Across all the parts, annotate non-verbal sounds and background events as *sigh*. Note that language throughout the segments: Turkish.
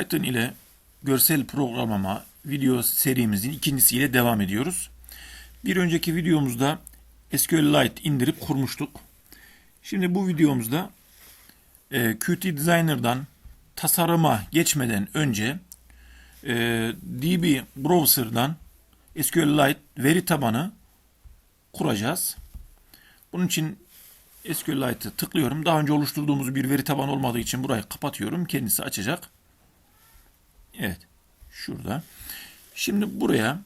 Python ile görsel programlama video serimizin ikincisiyle devam ediyoruz. Bir önceki videomuzda SQLite indirip kurmuştuk. Şimdi bu videomuzda e, Qt Designer'dan tasarıma geçmeden önce e, DB Browser'dan SQLite veri tabanı kuracağız. Bunun için SQLite'ı tıklıyorum. Daha önce oluşturduğumuz bir veri tabanı olmadığı için burayı kapatıyorum. Kendisi açacak. Evet. Şurada. Şimdi buraya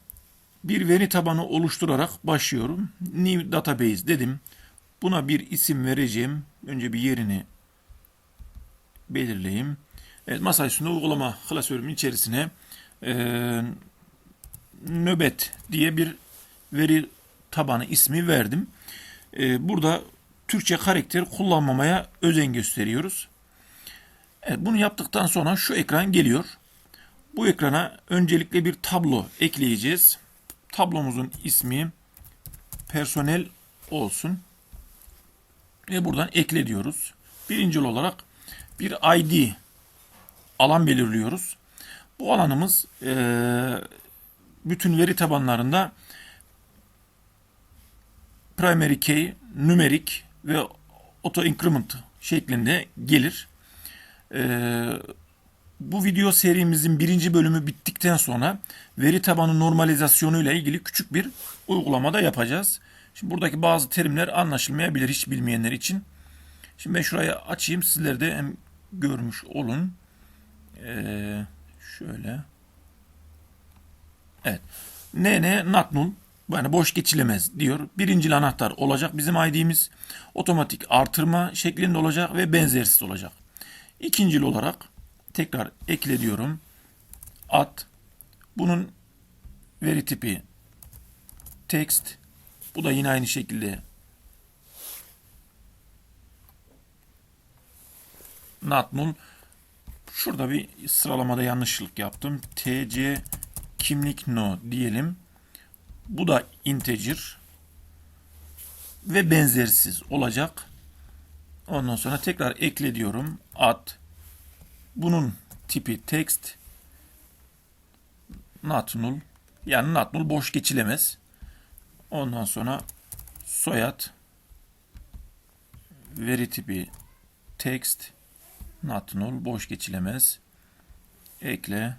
bir veri tabanı oluşturarak başlıyorum. New Database dedim. Buna bir isim vereceğim. Önce bir yerini belirleyeyim. Evet, masa üstünde uygulama klasörümün içerisine e, nöbet diye bir veri tabanı ismi verdim. E, burada Türkçe karakter kullanmamaya özen gösteriyoruz. Evet, bunu yaptıktan sonra şu ekran geliyor. Bu ekrana öncelikle bir tablo ekleyeceğiz. Tablomuzun ismi personel olsun. Ve buradan ekle diyoruz. Birinci olarak bir ID alan belirliyoruz. Bu alanımız eee, bütün veri tabanlarında primary key, numerik ve auto increment şeklinde gelir. Ee, bu video serimizin birinci bölümü bittikten sonra veri tabanı normalizasyonu ile ilgili küçük bir uygulamada yapacağız. Şimdi buradaki bazı terimler anlaşılmayabilir hiç bilmeyenler için. Şimdi ben şurayı açayım sizler de hem görmüş olun. Ee, şöyle. Evet. NN not null yani boş geçilemez diyor. Birinci anahtar olacak bizim ID'miz. Otomatik artırma şeklinde olacak ve benzersiz olacak. İkincil olarak tekrar ekle diyorum. At. Bunun veri tipi text. Bu da yine aynı şekilde not null. Şurada bir sıralamada yanlışlık yaptım. TC kimlik no diyelim. Bu da integer ve benzersiz olacak. Ondan sonra tekrar ekle diyorum. At. Bunun tipi text. Not null. Yani not null boş geçilemez. Ondan sonra soyad. Veri tipi text. Not null boş geçilemez. Ekle.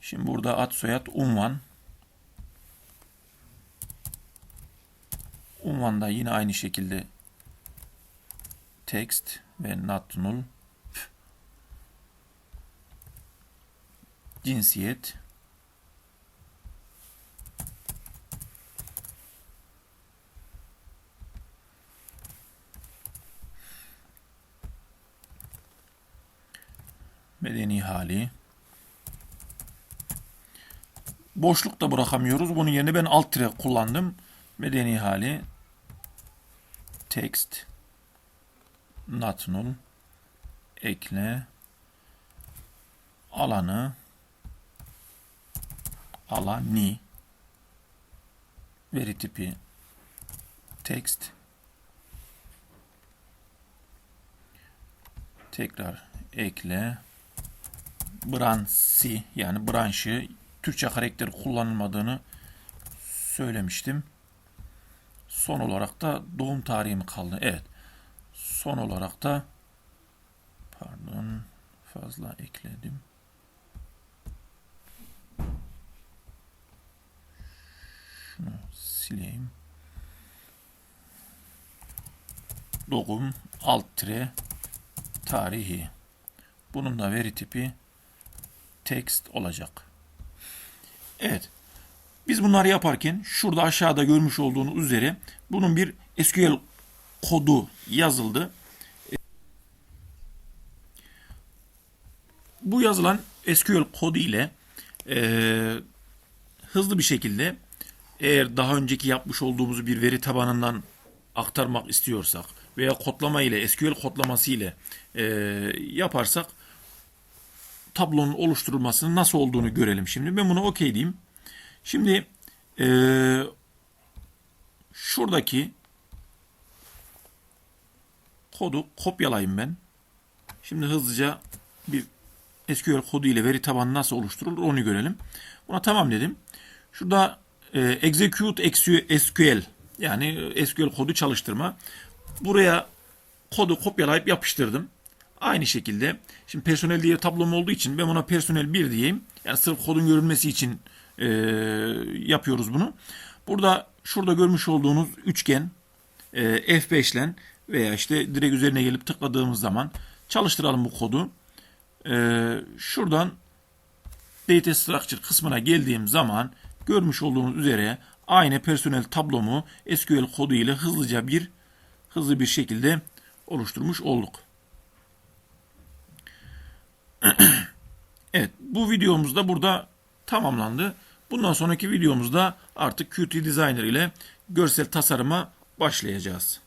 Şimdi burada ad soyad unvan. Unvanda yine aynı şekilde text ve not null. Cinsiyet. Medeni hali. Boşluk da bırakamıyoruz. Bunun yerine ben alt tire kullandım. Medeni hali text not null ekle alanı alani veri tipi text tekrar ekle bransi yani branşı Türkçe karakter kullanılmadığını söylemiştim. Son olarak da doğum tarihim kaldı. Evet. Son olarak da pardon fazla ekledim. Şunu sileyim. Doğum alt tire tarihi. Bunun da veri tipi text olacak. Evet. Biz bunları yaparken şurada aşağıda görmüş olduğunuz üzere bunun bir SQL kodu yazıldı. Bu yazılan SQL kodu ile e, hızlı bir şekilde eğer daha önceki yapmış olduğumuz bir veri tabanından aktarmak istiyorsak veya kodlama ile SQL kodlaması ile e, yaparsak tablonun oluşturulmasının nasıl olduğunu görelim şimdi. Ben bunu OK diyeyim. Şimdi ee, şuradaki kodu kopyalayayım ben. Şimdi hızlıca bir SQL kodu ile veri tabanı nasıl oluşturulur onu görelim. Buna tamam dedim. Şurada e, execute SQL yani SQL kodu çalıştırma. Buraya kodu kopyalayıp yapıştırdım. Aynı şekilde şimdi personel diye tablom olduğu için ben ona personel 1 diyeyim. Yani sırf kodun görünmesi için e, yapıyoruz bunu. Burada şurada görmüş olduğunuz üçgen e, F5 ile veya işte direkt üzerine gelip tıkladığımız zaman çalıştıralım bu kodu. E, şuradan Data Structure kısmına geldiğim zaman görmüş olduğunuz üzere aynı personel tablomu SQL kodu ile hızlıca bir hızlı bir şekilde oluşturmuş olduk. *clears throat* evet bu videomuz da burada tamamlandı. Bundan sonraki videomuzda artık Qt Designer ile görsel tasarıma başlayacağız.